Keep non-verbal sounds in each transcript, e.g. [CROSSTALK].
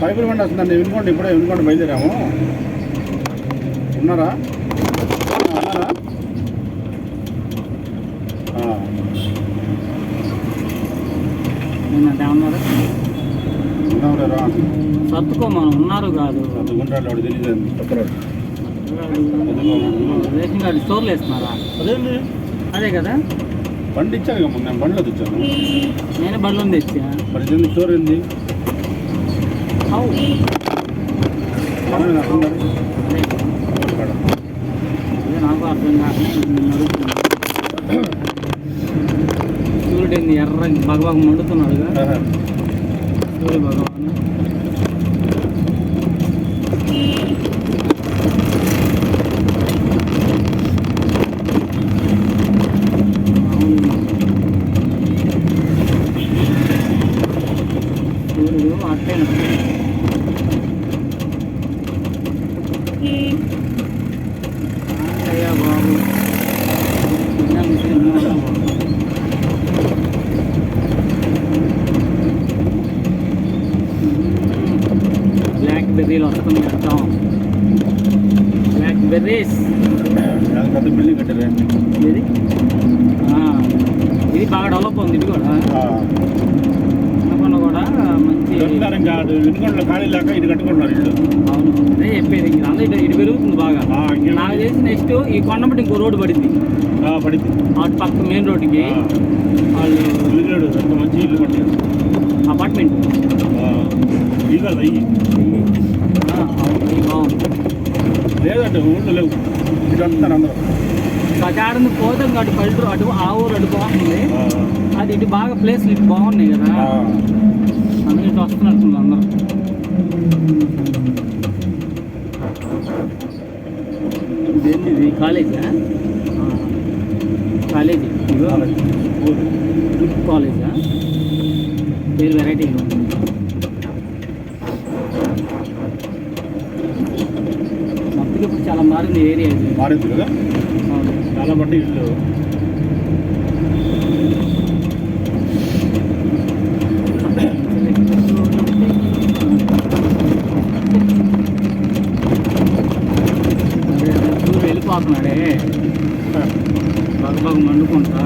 Fibre బండి వస్తుందండి వినుకోండి ఇప్పుడే వినుకోండి బయలుదేరాము. ఉన్నారా? ఉన్నారా? సర్దుకో మనం ఉన్నారు కాదు. చదువుకుంటాడు వాడు తెలియదు. కొత్తరాడు రేషన్ కార్డు స్టోర్లు వేస్తున్నారా? అదే కదా. బండి ఇచ్చారు కదా నేను బండిలో తెచ్చాను. నేనే బండ్లో తెచ్చా? మరి స్టోర్ ఏంది? మనమే నాకు అదే నాకు అర్థం కాక ఎర్ర భగవాన్ మండుతున్నాడుగా. సూర్య భగవాన్ సూర్యుడు అట్టేనా అయ్యా బాబు నిజంగా సినిమా బాబు. బ్లాక్ బెర్రీలు వస్తుంది అంటాం బ్లాక్ బెర్రీస్ అది పెద్ద బిల్డింగ్ కట్టారే ఇది ఆ, ఇది బాగా డెవలప్ ఉంది ఇది కూడా ఆ. అనుకున్న కూడా మంచి కట్టుకున్నారు ఇంకా అది వినుకొండలో ఖాళీ లేక ఇది కట్టుకుంటున్నారు ఇల్లు. అవును. అదే చెప్పేది ఇంక అందరూ ఇటు పెరుగుతుంది బాగా? నాకు తెలిసి నెక్స్ట్ ఈ కొండబట్టి ఇంకో రోడ్డు పడింది. పడింది. అటు పక్క మెయిన్ రోడ్డుకి. వాళ్ళు ఇల్లు ఎంత మంచి ఇల్లు కట్టారు. అపార్ట్మెంట్ ఇవి కాదు బాగుంది లేదంటే ఊళ్ళో లేవు. ఇటు అంటున్నారు అందరూ. ప్రచారం పోతాం అటు పల్లెటూరు అటు ఆ ఊరు అటు బాగుంది. అది ఇటు బాగా ప్లేస్లు ఇటు బాగున్నాయి కదా. ఆ. అందులో ఇటు వస్తున్నట్టుంది అందరూ. ఇదేంటి ఇది కాలేజా. కాలేజీ ఊరు. గుడ్ కాలేజా? పేరు వెరైటీగా మొత్తం ఇప్పుడు చాలా మారింది ఏరియా ఇది. మారింది కదా. చాలా బట్టి ఇల్లు అదే, సూర్యుడు వెళ్ళిపోతున్నాడే బగ బగ మండుకుంటా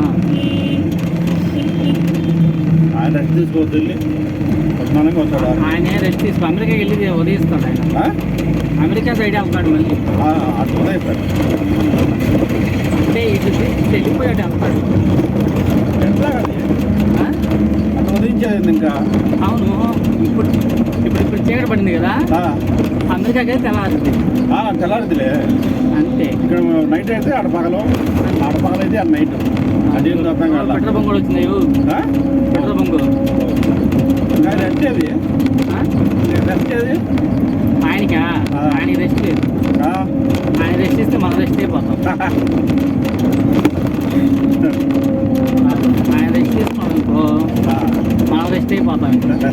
ఆయన రెస్ట్ తీసుకోవద్దు వెళ్ళి పద్నాలుగు వస్తాడు ఆయన రెస్ట్ తీసుకో అమెరికాకి వెళ్ళి ఉదయిస్తాడు ఆయన ఆ? అమెరికా సైడ్ వెళ్తాడు మళ్ళీ. ఆ, అటు ఇటు వెళ్ళిపోయాడు వెళ్తాడు. ఎట్లా? అది ఆ? అటు ఉదయించేది ఇంకా. అవును. ఇప్పుడు ఇప్పుడు ఇప్పుడు చీకటి పడింది కదా. ఆ, అమెరికాకి ఆ, తెల్లారిదిలే. అంతే. ఇక్కడ నైట్ అయితే ఆడ పగలు. ఆడ పగలు అయితే ఆడ నైట్. అదేం అర్థం కాదు పెట్రోల్ బంకులు వచ్చినాయి ఆ? పెట్రోల్ ఇంకా రెస్ట్ ఆ? రెస్ట్ ఏది? ఆయనకా. ఆయన రెస్ట్ లేదు? ఆయన రెస్ట్ ఇస్తే మనం రెస్ట్ అయిపోతాం ఆయన రెస్ట్ తీసుకున్నాం అనుకో. మనం రెస్ట్ అయిపోతాం ఇంకా.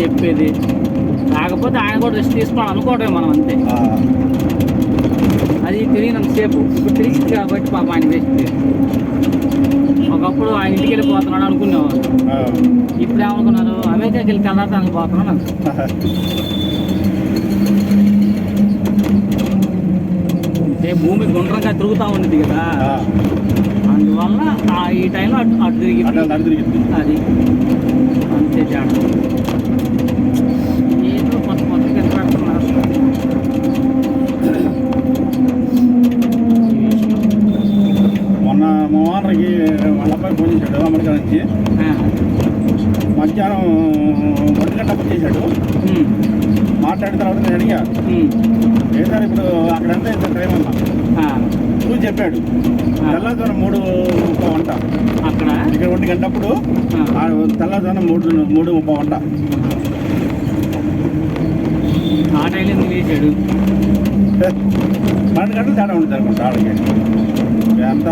చెప్పేది కాకపోతే ఆయన కూడా రెస్ట్ తీసుకోవాలి అనుకోవటమే మనం అంతే. అది తెలియనంత సేపు ఇప్పుడు తెలిసింది కాబట్టి పాపం ఆయన రెస్ట్ ఒకప్పుడు ఆయన ఇంటికి వెళ్ళిపోతున్నాడు అనుకునేవాళ్ళు ఆ. ఇప్పుడు ఏమనుకున్నారు అమెరికాకి వెళ్ళి కలటానికి పోతున్నాడు అనుకున్నారు. అంటే భూమి గుండ్రంగా తిరుగుతూ ఉండేది కదా. అందువల్ల ఈ టైంలో అటు అటు తిరిగి అది అంతే తేడా ఏదో కొత్త కొత్త కనిపెడుతున్నారు ఈ విషయం. మొన్న మా ఓనర్కి ఫోన్ చేశాడు అమెరికా నుంచి. మధ్యాహ్నం ఒంటి గంటకు చేశాడు. మాట్లాడిన తర్వాత నేను అడిగా ఉమ్, ఏ సార్ ఇప్పుడు అక్కడ ఎంత ఎంత టైం అన్నా నువ్వు చెప్పాడు. తెల్లవారుజామున మూడు ముప్పై వంట. అక్కడ? ఇక్కడ ఒంటి గంటప్పుడు తెల్లవారుజామున మూడు మూడు ముప్పై వంట. ఆ టైంలో ఎందుకు లేచాడు? పన్నెండు గంటలు తేడా ఉంటుంది అనుకుంటా ఆడికి ఎంత?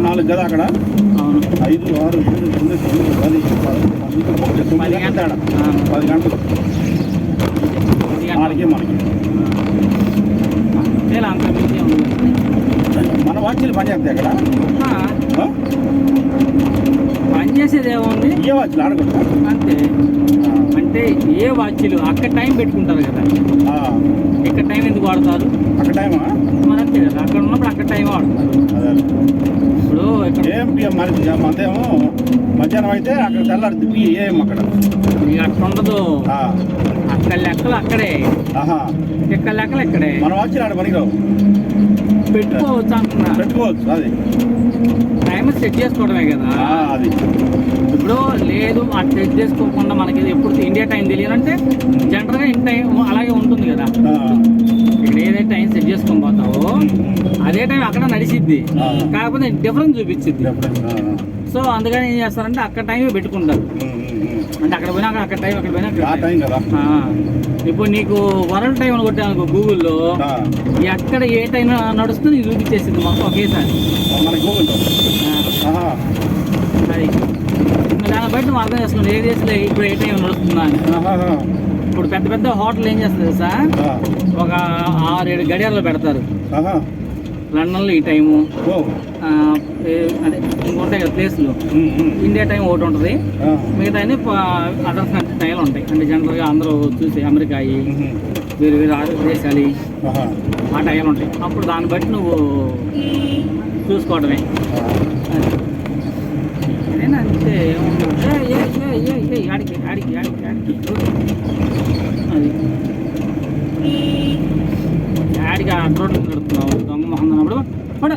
నాలుగు కదా అక్కడ? ఐదు ఆరు ఏడు తొమ్మిది తొమ్మిది పది పన్నెండు, తొమ్మిది గంటలు. పది గంటలు. వాళ్ళకి మనకి. మన వాచ్లు పని చేస్తాయి అక్కడ? ఆ, ఆ? పని పని చేసేది ఏముంది? ఏ వాచ్లు ఆడకుండా? అంతే. అంటే ఏ వాచ్లు? అక్కడ టైం పెట్టుకుంటారు కదా. ఇక్కడ టైం ఎందుకు వాడతారు? అక్కడ టైమా? మరి అంతే కదా. అక్కడ ఉన్నప్పుడు అక్కడ టైం వాడతారు. ఇప్పుడు మరి మందేమో మధ్యాహ్నం అయితే అక్కడ తెల్లారి ఏం అక్కడ? అక్కడ ఉండదు. అక్కడ లెక్కలు అక్కడే. ఆహా. ఇక్కడ లెక్కలు ఇక్కడే. మన వాచ్లు ఆడ పనికిరావు పెట్టుకోవచ్చు అంటున్నా. పెట్టుకోవచ్చు అది. టైం సెట్ చేసుకోవడమే కదా. అది. ఇప్పుడు లేదు ఆ సెట్ చేసుకోకుండా మనకి ఎప్పుడు ఇండియా టైం తెలియాలంటే జనరల్గా ఇన్ టైం అలాగే ఉంటుంది కదా. ఇక్కడ ఏదైతే టైం సెట్ చేసుకొని పోతావో అదే టైం అక్కడ నడిచిద్ది. కాకపోతే డిఫరెన్స్ చూపించింది. సో అందుకని ఏం చేస్తారంటే అక్కడ టైం పెట్టుకుంటారు. అంటే అక్కడ పోయినాక అక్కడ టైం అక్కడ పోయినా ఇప్పుడు నీకు వరల్డ్ టైం అని కొట్టాను గూగుల్లో ఎక్కడ ఏ టైం నడుస్తుంది నీకు చూపించేసింది మొత్తం ఒకేసారి. మన గూగుల్ ఆ, ఆహా. అది ఇంకా దాన్ని బట్టి నువ్వు అర్థం చేసుకున్నావు. ఏ దేశంలో ఇప్పుడు ఏ టైం నడుస్తుందా అని. ఇప్పుడు పెద్ద పెద్ద హోటల్ ఏం చేస్తుంది సార్ ఒక ఆరు ఏడు గడియారాలు పెడతారు. లండన్లో ఈ టైము. అదే ఇంకొంటాయి కదా ప్లేస్లు. ఇండియా టైం ఒకటి ఉంటుంది. మిగతా అన్ని అదర్ కంట్రీ టైంలు ఉంటాయి. అంటే జనరల్గా అందరూ చూసి అమెరికా వేరు వేరు దేశాలు. ఆ టైంలు ఉంటాయి. అప్పుడు దాన్ని బట్టి నువ్వు చూసుకోవడమే. ఏదైనా అంతే. ఏముండదు. ఏ, ఏ, ఏ, ఏ, ఏ, ఆడికి ఆడికి ఆడికి ఆడికి. అది. ఆడికి ఆ నడుపుతున్నావు దొంగ మొహం అన్నప్పుడు పడు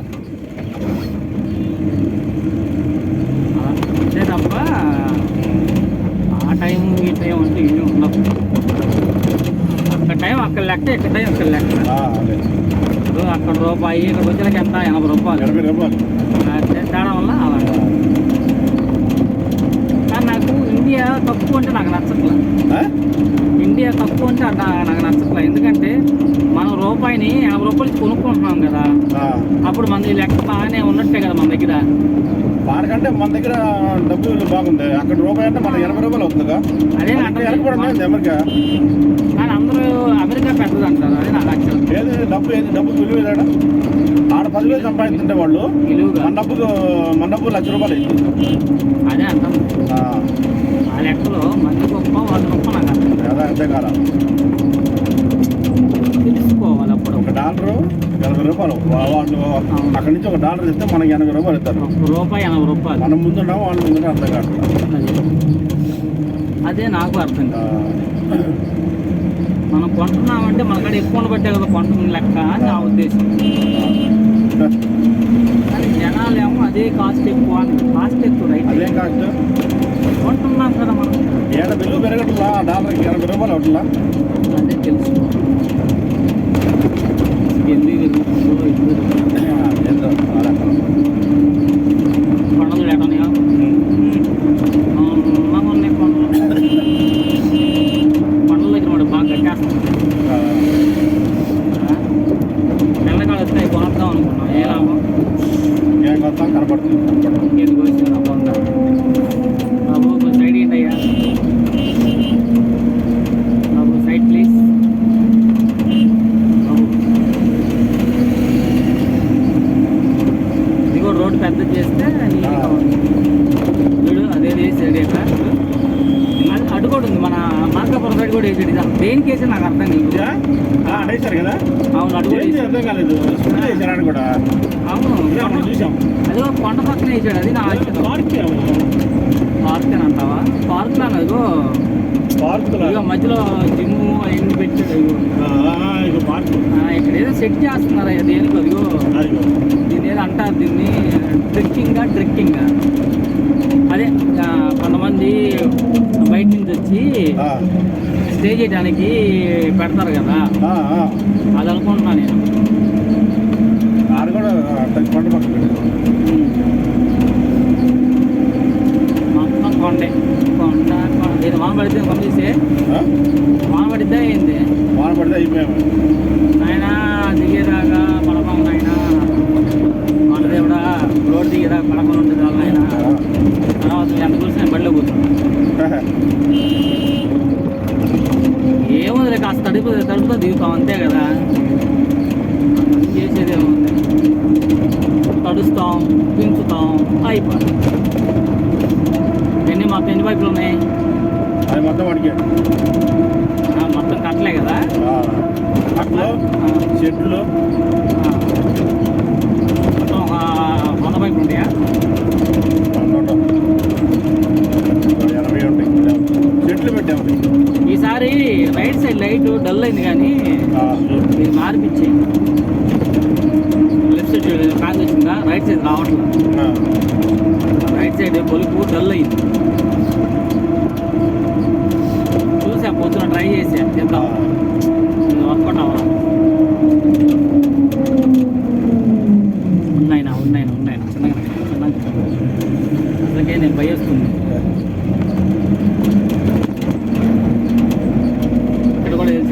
అలా అంతే తప్ప ఆ టైం ఈ ఇవి ఉండవు అక్కడ టైం అక్కడ లెక్క ఇక్కడ టైం ఇక్కడ లెక్క. ఇప్పుడు అక్కడ రూపాయి ఇక్కడ వచ్చేకి ఎంత? ఎనభై రూపాయలు. ఎనభై రూపాయలు. తేడా వల్ల అలా. కానీ నాకు ఇండియా తక్కువ అంటే నాకు నచ్చట్లేదు ఆ? ఇండియా తక్కువ అంటే అట్లా నాకు నచ్చట్లేదు ఎందుకంటే మనం రూపాయిని ఎనభై రూపాయలు కొనుక్కుంటున్నాం కదా. అప్పుడు మన లెక్క బాగానే ఉన్నట్టే కదా మన దగ్గర. వాడికంటే మన దగ్గర డబ్బు విలువ బాగుంది. అక్కడ రూపాయి అంటే మన ఎనభై రూపాయలు అవుతుందిగా. అదే. వెనకబడి ఉంది అమెరికా. అందరూ అమెరికా పెద్దది అంటారు. అదే నచ్చదు ఏది డబ్బు ఏది? డబ్బు విలువ ఏదాడా ఆడ? పదివేలు సంపాదిస్తుంటే వాళ్ళు మన డబ్బుకు మన డబ్బు లక్ష రూపాయలు అయింది అదే అంటాం ఆ, లెక్కలో మంది గొప్ప వాళ్ళ గొప్ప నాకు అదే అంతే కాదా తెలుసుకోవాలి అప్పుడు. ఒక డాలరు ఎనభై రూపాయలు. వాళ్ళు అక్కడి నుంచి ఒక డాలర్ ఇస్తే మనకి ఎనభై రూపాయలు ఇస్తారు. రూపాయి ఎనభై రూపాయలు. మనం ముందున్నాం వాళ్ళ ముందు అర్థం కాదు. అది. నాకు అర్థం కాదు. మనం కొంటున్నామంటే మన కాడ ఎక్కువ బట్టే కదా కొంటున్న లెక్క అని నా ఉద్దేశం. జనాలు ఏమో అదే కాస్ట్ ఎక్కువ కాస్ట్ ఎక్కువ రైట్. అదేం కాస్ట్. కొంటున్నాం కదా మనం. ఏడ విలువ పెరగట్లా? డాలర్కి ఎనభై రూపాయలు అవుతుందా అదే. ఎందుకు పెరుగుతుందో ఎందుకు పెరుగుతుందో. ఏందో ఆ రకం. కొండలు ఎటనయా ఉన్నాయి కొండలు కొండల దగ్గర వాడు బాగా కట్టేస్తాం ఆ, తెల్లకాలు వస్తాయి కొనుద్దాం అనుకున్నాం ఏ లాభం ఏం కొత్త కనపడుతుంది కనపడుతుంది ఎందుకు వచ్చింది అబ్బా బాబు కొంచెం సైడ్ ఏంటయ్యా బాబు సైడ్ ప్లీజ్ బాబు ఇదిగో రోడ్డు పెద్ద చేస్తే నీట్గా ఉంది. చూడు అదే వేసాడు ఇక్కడ అది అటు కూడా ఉంది మన మార్కాపురం సైడ్ కూడా వేసాడు ఇది అసలు దేనికి వేసి నాకు అర్థం కాదు ఇదా? ఆ, అనేసారు కదా అవును అటు కూడా ఏంటి వేసాడు అర్థం కాలేదు. స్కూల్ వేసారని కూడా. అవును. చూసాం. అది ఒక కొండ పక్కన వేసాడు. అది నా పార్క్ పార్క్ అంటావా? పార్క్లో? అదిగో పార్క్ మధ్యలో జిమ్ అవన్నీ పెట్టాడు. ఇక పార్క్ ఇక్కడ ఏదో సెట్ చేస్తున్నారు అయ్యా దేనికి. అదిగో అదిగో. దీన్ని ఏదో అంటారు దీన్ని. Trekking trekking. అదే కొంతమంది బయట నుంచి వచ్చి స్టే చేయడానికి పెడతారు కదా. అది అనుకుంటున్నాను నేను. ఆడ కూడా కొండ పక్కన. మొత్తం కొండే. కొండ కొండ. ఇది వాన పడితే పంపిస్తే ఆ? వాన పడితే అయింది. వాన పడితే అయిపోయాము ఆయన దిగేదాకా పడపం ఆయన మన దేవుడా రోడ్ దిగేదాకా పడకుండా ఉంటుంది ఆయన తర్వాత ఎంత కూర్చొని బడిలో కూర్చున్నాం. [LAUGHS] ఏముంది కాస్త తడుపు తడుపుతో దిగుతాం అంతే కదా. చేసేది ఏముంది తడుస్తాం పెంచుతాం అయిపోయి ఎన్ని మొత్తం ఎన్ని పైపులు ఉన్నాయి. అది మొత్తం అడిగాడు. మొత్తం కట్టలే కదా. కట్టలు చెట్లు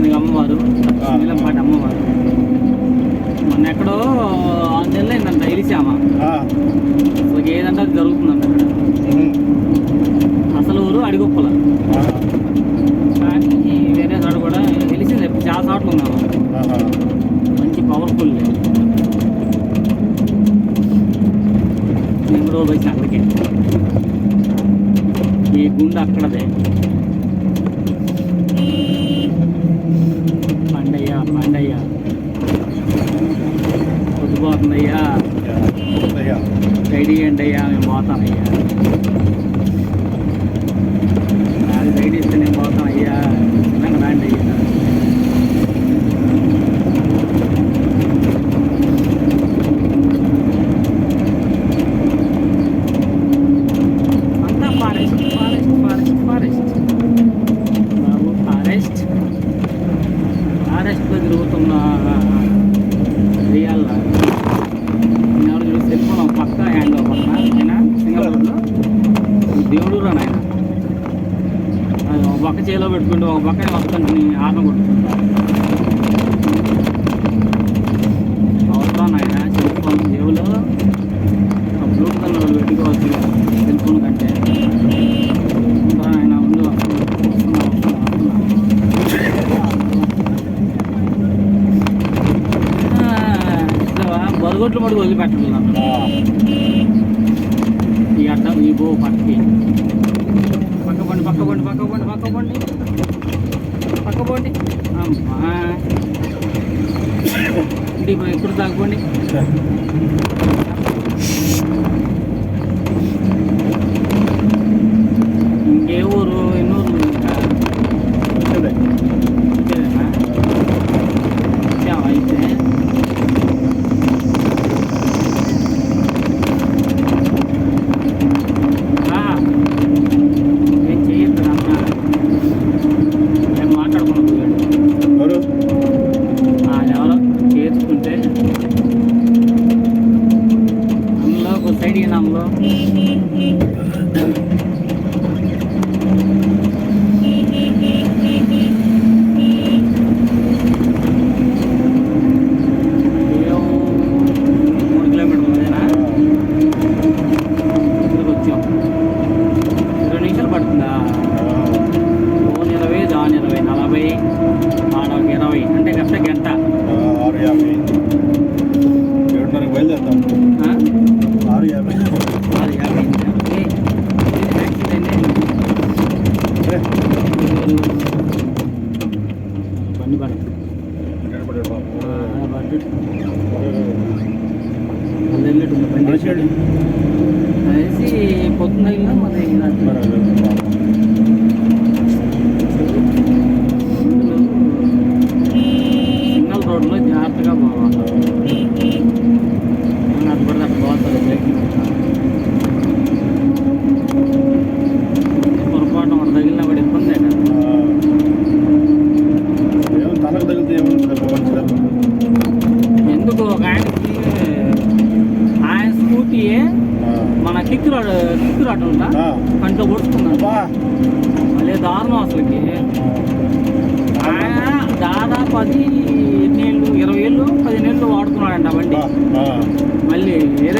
మనకి అమ్మవారు. నీలంపాటి అమ్మవారు. మొన్న ఎక్కడో ఆరు నెలలు అయిందంట ఇలిసామ ఏదంటే అది జరుగుతుందంట అక్కడ అసలు ఊరు అడిగొప్పల. కానీ వేరే చోట కూడా తెలిసింది చాలా చోట్ల ఉన్నాము. మంచి పవర్ఫుల్ నేను కూడా పోయి అక్కడికి. ఈ గుండె అక్కడదే. వస్తుందయ్యా గైడ్ ఇవ్వండి అయ్యా మేము పోతానయ్యా నాకు గైడ్ ఇస్తే నేను పోతానయ్యా చిన్నగా రాండి అయ్యా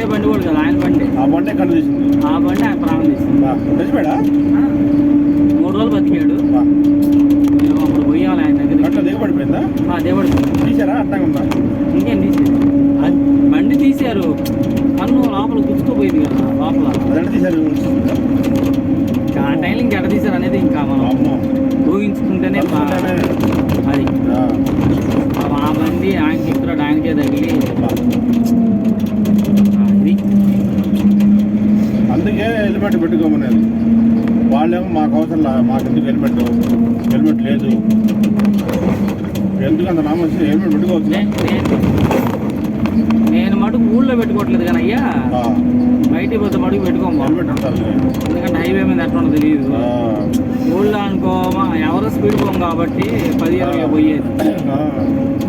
అదే బండి కూడా కదా ఆయన బండి. ఆ బండి ఎక్కడ తీసింది ఆ బండి ఆయన ప్రాణం తీసింది. చచ్చిపోయాడా మూడు రోజులు బతికాడు. అప్పుడు పోయాలి ఆయన దగ్గర అట్లా దిగబడిపోయిందా ఆ దిగబడిపోయింది తీసారా అర్థం ఉందా? ఇంకేం తీసేది? బండి తీశారు. కన్ను లోపల గుర్తుకుపోయింది కదా లోపల. తీశారు ఆ టైం ఇంకా ఎడ తీశారు అనేది ఇంకా మనం ఊహించుకుంటేనే అది. ఆ. బండి ఆయన చెప్తున్నాడు ఆయనకే తగిలి. హెల్మెట్ పెట్టుకోమనేది వాళ్ళేమో మాకు అవసరం మాకు ఎందుకు హెల్మెట్ హెల్మెట్ లేదు. ఎందుకు అంత నామం వచ్చి హెల్మెట్ పెట్టుకోవచ్చు నేను మటుకు ఊళ్ళో పెట్టుకోవట్లేదు కానీ అయ్యా. బయటికి పోతే మటుకు పెట్టుకోమా. హెల్మెట్ ఉంటారు ఎందుకంటే హైవే మీద ఎట్లా తెలియదు. ఊళ్ళో అనుకో మా ఎవరు స్పీడ్ పోం కాబట్టి పది ఇరవై పోయేది.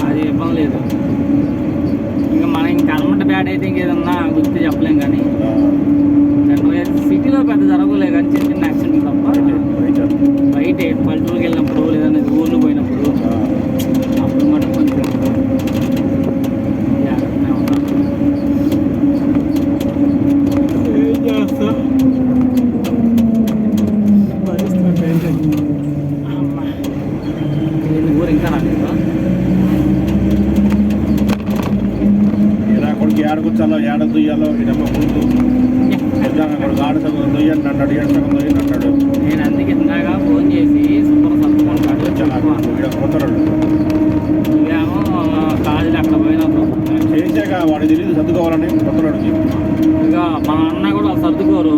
అది ఇబ్బంది లేదు. ఇంకా మనం ఇంకా హెల్మెట్ బ్యాడ్ అయితే ఇంకేదన్నా గుర్తు చెప్పలేం కానీ. సిటీలో పెద్ద జరగలే కానీ చిన్న చిన్న యాక్సిడెంట్ తప్ప రైట్. బయట పల్లెటూరుకి వెళ్ళినప్పుడు లేదంటే ఊర్లు పోయినప్పుడు ఆ, అప్పుడు మటుకు కొంచెం జాగ్రత్తగా ఉండాలి. ఏం చేస్తా పరిస్థితి అంటే ఏంటి? అమ్మా. ఏంది ఊరు ఇంకా రాలేదు ఇలా కొడుకు ఏడ కూర్చోాలో ఏడ దుయ్యాలో ఇడమ్మ ముందు నిజంగా కొడుకు ఆడ సగం దుయ్యండి అంటాడు ఏడు సగం దుయ్యండి అంటాడు నేను అందుకే ఇందాక ఫోన్ చేసి సూపర్ సర్దుకుంటాడు చెప్పుకున్నాను ఇక్కడ కొత్తరాడు ఇవేమో కాజులు అక్కడ పోయినప్పుడు చేసాక వాడు తెలియదు సర్దుకోవాలని కొత్తరాడుకి ఇక మా అన్న కూడా వాళ్ళు సర్దుకోరు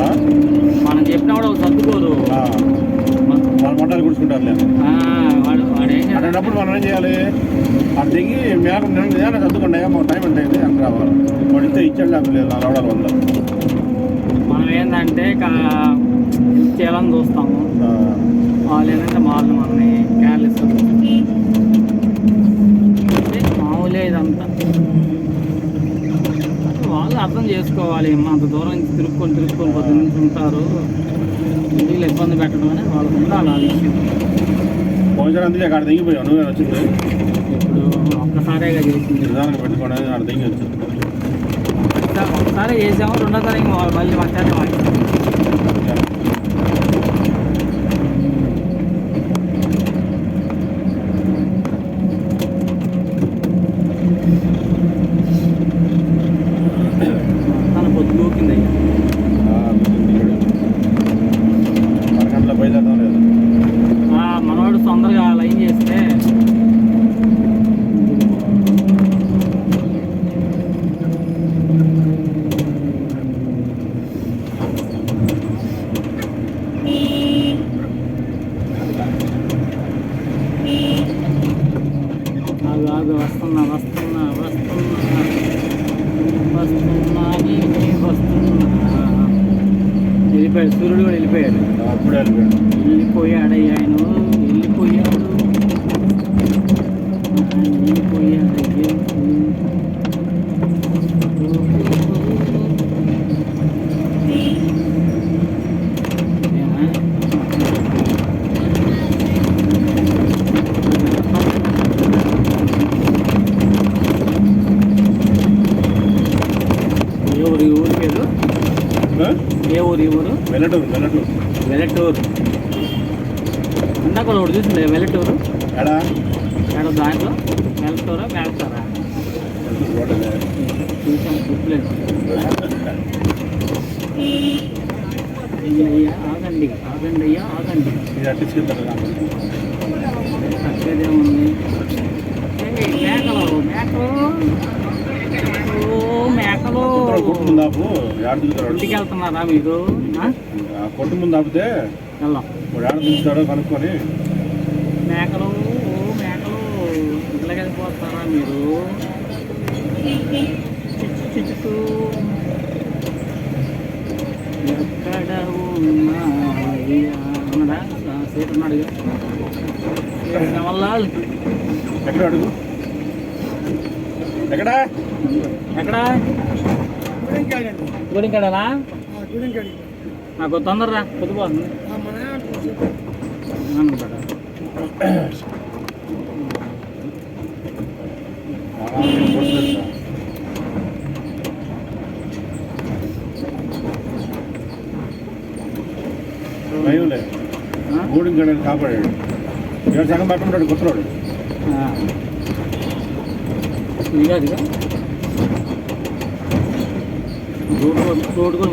ఆ? మనం చెప్పినా కూడా వాళ్ళు సర్దుకోరు ఆ, వాళ్ళ మంటలు కూర్చుంటారులే ఆ, వాడు వాడు ఏం చేస్తాడు? అటువంటిప్పుడు మనం ఏం చేయాలి అది దిగి మేక నేను సర్దుకోండి మాకు టైం అంటే అయింది అని రావాలి వాడు ఇస్తే ఇచ్చాడు లేకపోతే రావడాల వల్ల మనం ఏంటంటే కా- చేయాలని చూస్తాము వాళ్ళు ఏంటంటే వాళ్ళు మనని క్యార్లెస్ మామూలే ఇదంతా వాళ్ళు అర్థం చేసుకోవాలి అంత దూరం నుంచి తిరుక్కొని తిరుక్కొని పొద్దు నుంచి ఉంటారు వీళ్ళు ఇబ్బంది పెట్టడం అనేది వాళ్ళకు ఉండాలి ఆ విషయం పోయిన అందుకే అక్కడ దిగిపోయావు నువ్వే వచ్చింది ఇప్పుడు ఒక్కసారేగా చేసింది పెట్టుకోండి అక్కడ దిగి వచ్చింది ఒకసారి- చేసాము రెండోసారి మళ్ళీ మధ్యాహ్నం అప్పుడే వెళ్ళిపోయాడు వెళ్ళిపోయాడయ్యా ఆయన వెళ్ళిపోయాడు ఆయన వెళ్ళిపోయాడయ్యా ఏనా? ఏ ఊరు ఈ ఊరి పేరు ఆ? ఏ ఊరు ఈ ఊరు వెళ్ళటూరు వెళ్ళటూరు వెల్లటూరు ఇందాక ఒకటి చూసిండే వెల్లటూరు ఎడా? ఎక్కడ దాంట్లో? వెళ్ళటూరు రోడ్డు చూసాం గుర్తులేదు అయ్యా ఆగండి ఆగండి అయ్యా ఆగండి. తగ్గదేముంది మేకలు మేకలు. మేకలు. ఇంటికి వెళ్తున్నారా మీరు? కొట్టు ముందు ఆపితే వెళ్దాం. వాడు ఏడ దిగుతాడో కనుక్కొని. మేకలు ఓ మేకలు ఇంట్లోకి వెళ్ళిపోతారా మీరు? చిచ్చు ఎక్కడ ఉన్నాడా సీట్ ఉన్నాడు వల్ల ఎక్కడ అడుగు? ఎక్కడ? ఎక్కడ? గుడింగ్ కడలా నాకు తొందరరా పొద్దుపోతుంది అనుకుంటాడా ఆ, నేను కొట్టలేదు. భయంలే? గూడికి గడని కాపాడాడు. ఏడు సగం. ఇదిగా ఇదిగా? రోడ్డు కూడా-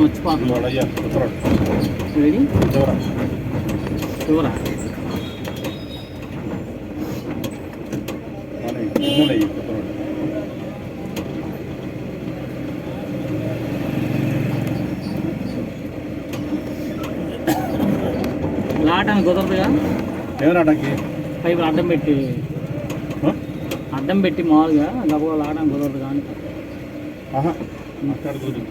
వాడు అయ్యా కొత్తరాడు రెడీ చివర. మూలయ్యి కుర్రోడు లాటానికి కుదరదుగా? ఏమన్నాటానికి పైపు అడ్డం పెట్టి. అడ్డం పెట్టి మామూలుగా గబగబ లాటానికి కుదరదు కానీ ఆహా మాట్లాడుతుంది